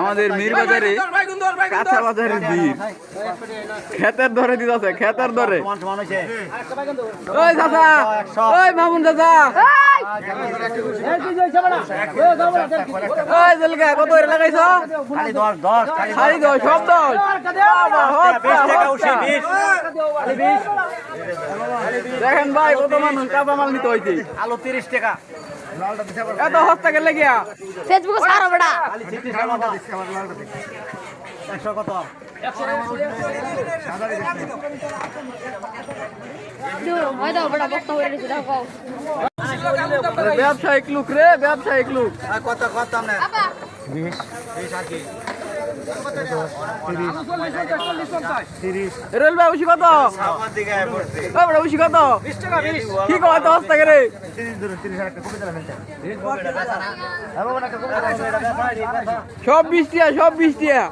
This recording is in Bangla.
আমাদের মীর বাজারে কাঁচা বাজারের ভিড় খেতের ধরে দিতেছে খেতের ধরে ওই চাচা ওই মামুন চাচা। কত লাগাইছ? দশ সব দশ। দেখেন ভাই কত মানুষ কাঁচা মাল নিতে হইছে। আলু তিরিশ টাকা। এত হস্তা গেলে গিয়া ফেসবুকে সারা বেটা। একশো কত ব্যবসায়িক লোক রে ব্যবসায়িক লোক। কত কত বাবা বিশ রেল ভাই উসি কত? উসি কত? কি কয় এত করে? সব বিশ টিয়া সব বিশ টিয়া